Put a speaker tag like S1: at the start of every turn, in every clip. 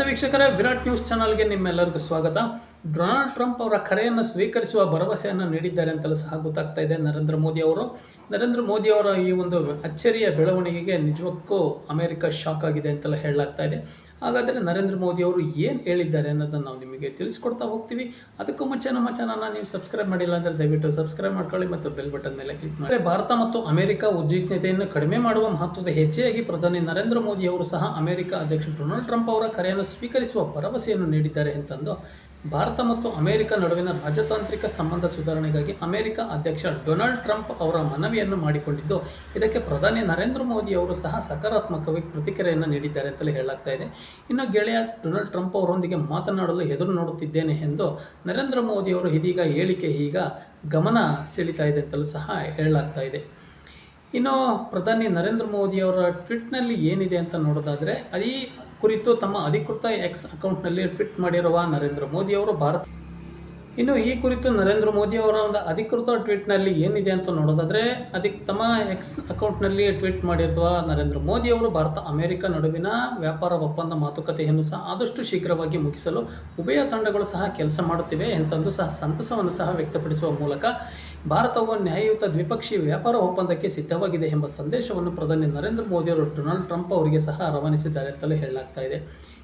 S1: ನಮಸ್ತೆ ವೀಕ್ಷಕರೇ, ವಿರಾಟ್ ನ್ಯೂಸ್ ಚಾನಲ್ಗೆ ನಿಮ್ಮೆಲ್ಲರಿಗೂ ಸ್ವಾಗತ. ಡೊನಾಲ್ಡ್ ಟ್ರಂಪ್ ಅವರ ಕರೆಯನ್ನು ಸ್ವೀಕರಿಸುವ ಭರವಸೆಯನ್ನು ನೀಡಿದ್ದಾರೆ ಅಂತಲೂ ಸಹ ಗೊತ್ತಾಗ್ತಾ ಇದೆ ನರೇಂದ್ರ ಮೋದಿ ಅವರು. ನರೇಂದ್ರ ಮೋದಿ ಅವರ ಈ ಒಂದು ಅಚ್ಚರಿಯ ಬೆಳವಣಿಗೆಗೆ ನಿಜಕ್ಕೂ ಅಮೆರಿಕ ಶಾಕ್ ಆಗಿದೆ ಅಂತೆಲ್ಲ ಹೇಳಲಾಗ್ತಾ ಇದೆ. ಹಾಗಾದರೆ ನರೇಂದ್ರ ಮೋದಿ ಅವರು ಏನು ಹೇಳಿದ್ದಾರೆ ಅನ್ನೋದನ್ನು ನಾವು ನಿಮಗೆ ತಿಳಿಸ್ಕೊಡ್ತಾ ಹೋಗ್ತೀವಿ. ಅದಕ್ಕೂ ಮುಂಚೆ ನಮ್ಮ ಚಾನಲ್ನ ನೀವು ಸಬ್ಸ್ಕ್ರೈಬ್ ಮಾಡಿಲ್ಲ ಅಂದರೆ ದಯವಿಟ್ಟು ಸಬ್ಸ್ಕ್ರೈಬ್ ಮಾಡ್ಕೊಳ್ಳಿ ಮತ್ತು ಬೆಲ್ ಬಟನ್ ಮೇಲೆ ಕ್ಲಿಕ್ ಮಾಡಿ. ಭಾರತ ಮತ್ತು ಅಮೆರಿಕ ಉದ್ವಿಗ್ನತೆಯನ್ನು ಕಡಿಮೆ ಮಾಡುವ ಮಹತ್ವದ ಹೆಜ್ಜೆಯಾಗಿ ಪ್ರಧಾನಿ ನರೇಂದ್ರ ಮೋದಿ ಅವರು ಸಹ ಅಮೆರಿಕ ಅಧ್ಯಕ್ಷ ಡೊನಾಲ್ಡ್ ಟ್ರಂಪ್ ಅವರ ಕರೆಯನ್ನು ಸ್ವೀಕರಿಸುವ ಭರವಸೆಯನ್ನು ನೀಡಿದ್ದಾರೆ ಅಂತಂದು ಭಾರತ ಮತ್ತು ಅಮೆರಿಕ ನಡುವಿನ ರಾಜತಾಂತ್ರಿಕ ಸಂಬಂಧ ಸುಧಾರಣೆಗಾಗಿ ಅಮೆರಿಕ ಅಧ್ಯಕ್ಷ ಡೊನಾಲ್ಡ್ ಟ್ರಂಪ್ ಅವರ ಮನವಿಯನ್ನು ಮಾಡಿಕೊಂಡಿದ್ದು, ಇದಕ್ಕೆ ಪ್ರಧಾನಿ ನರೇಂದ್ರ ಮೋದಿ ಅವರು ಸಹ ಸಕಾರಾತ್ಮಕವಾಗಿ ಪ್ರತಿಕ್ರಿಯೆಯನ್ನು ನೀಡಿದ್ದಾರೆ ಅಂತಲೇ ಹೇಳಲಾಗ್ತಾ ಇದೆ. ಇನ್ನು ಗೆಳೆಯ ಡೊನಾಲ್ಡ್ ಟ್ರಂಪ್ ಅವರೊಂದಿಗೆ ಮಾತನಾಡಲು ಎದುರು ನೋಡುತ್ತಿದ್ದೇನೆ ಎಂದು ನರೇಂದ್ರ ಮೋದಿ ಅವರು ಇದೀಗ ಹೇಳಿಕೆ ಈಗ ಗಮನ ಸೆಳೀತಾ ಇದೆ ಅಂತಲೂ ಸಹ ಹೇಳಲಾಗ್ತಾ ಇದೆ. ಇನ್ನು ಪ್ರಧಾನಿ ನರೇಂದ್ರ ಮೋದಿ ಅವರ ಟ್ವೀಟ್ನಲ್ಲಿ ಏನಿದೆ ಅಂತ ನೋಡೋದಾದರೆ ಈ ಕುರಿತು ತಮ್ಮ ಅಧಿಕೃತ ಎಕ್ಸ್ ಅಕೌಂಟ್ನಲ್ಲಿ ಟ್ವಿಟ್ ಮಾಡಿರುವ ನರೇಂದ್ರ ಮೋದಿಯವರು ಭಾರತ ಇನ್ನು ಈ ಕುರಿತು ನರೇಂದ್ರ ಮೋದಿ ಅವರ ಒಂದು ಅಧಿಕೃತ ಟ್ವೀಟ್ನಲ್ಲಿ ಏನಿದೆ ಅಂತ ನೋಡೋದಾದರೆ ಅದಕ್ಕೆ ತಮ್ಮ ಎಕ್ಸ್ ಅಕೌಂಟ್ನಲ್ಲಿ ಟ್ವೀಟ್ ಮಾಡಿರುವ ನರೇಂದ್ರ ಮೋದಿ ಅವರು ಭಾರತ ಅಮೆರಿಕ ನಡುವಿನ ವ್ಯಾಪಾರ ಒಪ್ಪಂದ ಮಾತುಕತೆಯನ್ನು ಸಹ ಆದಷ್ಟು ಶೀಘ್ರವಾಗಿ ಮುಗಿಸಲು ಉಭಯ ತಂಡಗಳು ಸಹ ಕೆಲಸ ಮಾಡುತ್ತಿವೆ ಎಂತಂದು ಸಹ ಸಂತಸವನ್ನು ಸಹ ವ್ಯಕ್ತಪಡಿಸುವ ಮೂಲಕ ಭಾರತವು ನ್ಯಾಯಯುತ ದ್ವಿಪಕ್ಷೀಯ ವ್ಯಾಪಾರ ಒಪ್ಪಂದಕ್ಕೆ ಸಿದ್ಧವಾಗಿದೆ ಎಂಬ ಸಂದೇಶವನ್ನು ಪ್ರಧಾನಿ ನರೇಂದ್ರ ಮೋದಿ ಅವರು ಡೊನಾಲ್ಡ್ ಟ್ರಂಪ್ ಅವರಿಗೆ ಸಹ ರವಾನಿಸಿದ್ದಾರೆ ಅಂತಲೂ ಹೇಳಲಾಗ್ತಾ ಇದೆ.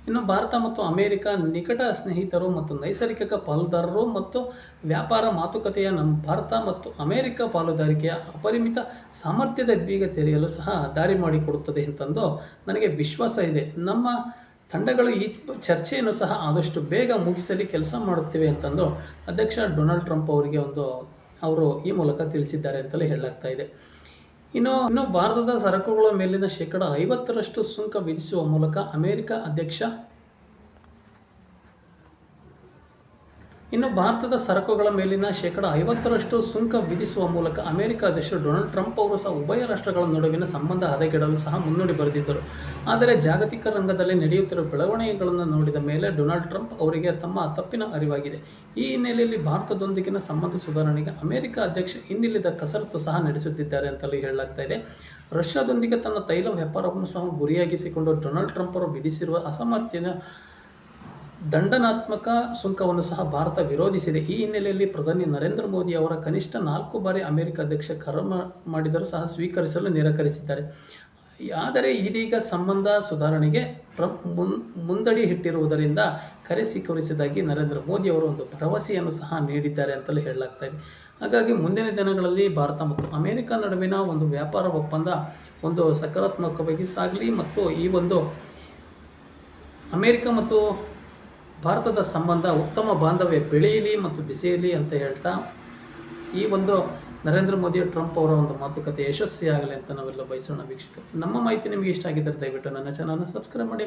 S1: ಇನ್ನು ಭಾರತ ಮತ್ತು ಅಮೆರಿಕ ನಿಕಟ ಸ್ನೇಹಿತರು ಮತ್ತು ನೈಸರ್ಗಿಕ ಪಾಲುದಾರರು ಮತ್ತು ವ್ಯಾಪಾರ ಮಾತುಕತೆಯ ನಮ್ಮ ಭಾರತ ಮತ್ತು ಅಮೆರಿಕ ಪಾಲುದಾರಿಕೆಯ ಅಪರಿಮಿತ ಸಾಮರ್ಥ್ಯದ ಬೀಗ ತೆರೆಯಲು ಸಹ ದಾರಿ ಮಾಡಿಕೊಡುತ್ತದೆ ಅಂತಂದು ನನಗೆ ವಿಶ್ವಾಸ ಇದೆ. ನಮ್ಮ ತಂಡಗಳು ಈ ಚರ್ಚೆಯನ್ನು ಸಹ ಆದಷ್ಟು ಬೇಗ ಮುಗಿಸಲಿ, ಕೆಲಸ ಮಾಡುತ್ತಿವೆ ಅಂತಂದು ಅಧ್ಯಕ್ಷ ಡೊನಾಲ್ಡ್ ಟ್ರಂಪ್ ಅವರಿಗೆ ಒಂದು ಅವರು ಈ ಮೂಲಕ ತಿಳಿಸಿದ್ದಾರೆ ಅಂತಲೇ ಹೇಳಲಾಗ್ತಾ ಇದೆ. ಇನ್ನು ಇನ್ನು ಭಾರತದ ಸರಕುಗಳ ಮೇಲಿನ ಶೇಕಡ ಐವತ್ತರಷ್ಟು ಸುಂಕ ವಿಧಿಸುವ ಮೂಲಕ ಅಮೆರಿಕ ಅಧ್ಯಕ್ಷ ಇನ್ನು ಭಾರತದ ಸರಕುಗಳ ಮೇಲಿನ ಶೇಕಡ ಐವತ್ತರಷ್ಟು ಸುಂಕ ವಿಧಿಸುವ ಮೂಲಕ ಅಮೆರಿಕ ಅಧ್ಯಕ್ಷ ಡೊನಾಲ್ಡ್ ಟ್ರಂಪ್ ಅವರು ಸಹ ಉಭಯ ರಾಷ್ಟ್ರಗಳ ನಡುವಿನ ಸಂಬಂಧ ಹದಗೆಡಲು ಸಹ ಮುನ್ನುಡಿ ಬರೆದಿದ್ದರು. ಆದರೆ ಜಾಗತಿಕ ರಂಗದಲ್ಲಿ ನಡೆಯುತ್ತಿರುವ ಬೆಳವಣಿಗೆಗಳನ್ನು ನೋಡಿದ ಮೇಲೆ ಡೊನಾಲ್ಡ್ ಟ್ರಂಪ್ ಅವರಿಗೆ ತಮ್ಮ ತಪ್ಪಿನ ಅರಿವಾಗಿದೆ. ಈ ಹಿನ್ನೆಲೆಯಲ್ಲಿ ಭಾರತದೊಂದಿಗಿನ ಸಂಬಂಧ ಸುಧಾರಣೆಗೆ ಅಮೆರಿಕ ಅಧ್ಯಕ್ಷ ಇನ್ನಿಲ್ಲದ ಕಸರತ್ತು ಸಹ ನಡೆಸುತ್ತಿದ್ದಾರೆ ಅಂತಲೂ ಹೇಳಲಾಗ್ತಾ ಇದೆ. ರಷ್ಯಾದೊಂದಿಗೆ ತನ್ನ ತೈಲ ವ್ಯಾಪಾರವನ್ನು ಸಹ ಗುರಿಯಾಗಿಸಿಕೊಂಡು ಡೊನಾಲ್ಡ್ ಟ್ರಂಪ್ ಅವರು ವಿಧಿಸಿರುವ ಅಸಮರ್ಥ್ಯದ ದಂಡನಾತ್ಮಕ ಸುಂಕವನ್ನು ಸಹ ಭಾರತ ವಿರೋಧಿಸಿದೆ. ಈ ಹಿನ್ನೆಲೆಯಲ್ಲಿ ಪ್ರಧಾನಿ ನರೇಂದ್ರ ಮೋದಿ ಅವರ ಕನಿಷ್ಠ ನಾಲ್ಕು ಬಾರಿ ಅಮೆರಿಕ ಅಧ್ಯಕ್ಷ ಕರೆ ಮಾಡಿದರೂ ಸಹ ಸ್ವೀಕರಿಸಲು ನಿರಾಕರಿಸಿದ್ದಾರೆ. ಆದರೆ ಇದೀಗ ಸಂಬಂಧ ಸುಧಾರಣೆಗೆ ಪ್ರ ಮುಂದಡಿ ಇಟ್ಟಿರುವುದರಿಂದ ಕರೆ ಸ್ವೀಕರಿಸಿದಾಗಿ ನರೇಂದ್ರ ಮೋದಿ ಅವರು ಒಂದು ಭರವಸೆಯನ್ನು ಸಹ ನೀಡಿದ್ದಾರೆ ಅಂತಲೇ ಹೇಳಲಾಗ್ತಾ ಇದೆ. ಹಾಗಾಗಿ ಮುಂದಿನ ದಿನಗಳಲ್ಲಿ ಭಾರತ ಮತ್ತು ಅಮೆರಿಕ ನಡುವಿನ ಒಂದು ವ್ಯಾಪಾರ ಒಪ್ಪಂದ ಒಂದು ಸಕಾರಾತ್ಮಕವಾಗಿ ಸಾಗಲಿ ಮತ್ತು ಈ ಒಂದು ಅಮೆರಿಕ ಮತ್ತು ಭಾರತದ ಸಂಬಂಧ ಉತ್ತಮ ಬಾಂಧವ್ಯ ಬೆಳೆಯಲಿ ಮತ್ತು ಬೆಸೆಯಲಿ ಅಂತ ಹೇಳ್ತಾ, ಈ ಒಂದು ನರೇಂದ್ರ ಮೋದಿ ಟ್ರಂಪ್ ಅವರ ಒಂದು ಮಾತುಕತೆ ಯಶಸ್ವಿಯಾಗಲಿ ಅಂತ ನಾವೆಲ್ಲ ಬಯಸೋಣ ವೀಕ್ಷಕರು. ನಮ್ಮ ಮಾಹಿತಿ ನಿಮಗೆ ಇಷ್ಟ ಆಗಿದ್ದರೆ ದಯವಿಟ್ಟು ನನ್ನ ಚಾನಲ್ನ ಸಬ್ಸ್ಕ್ರೈಬ್ ಮಾಡಿ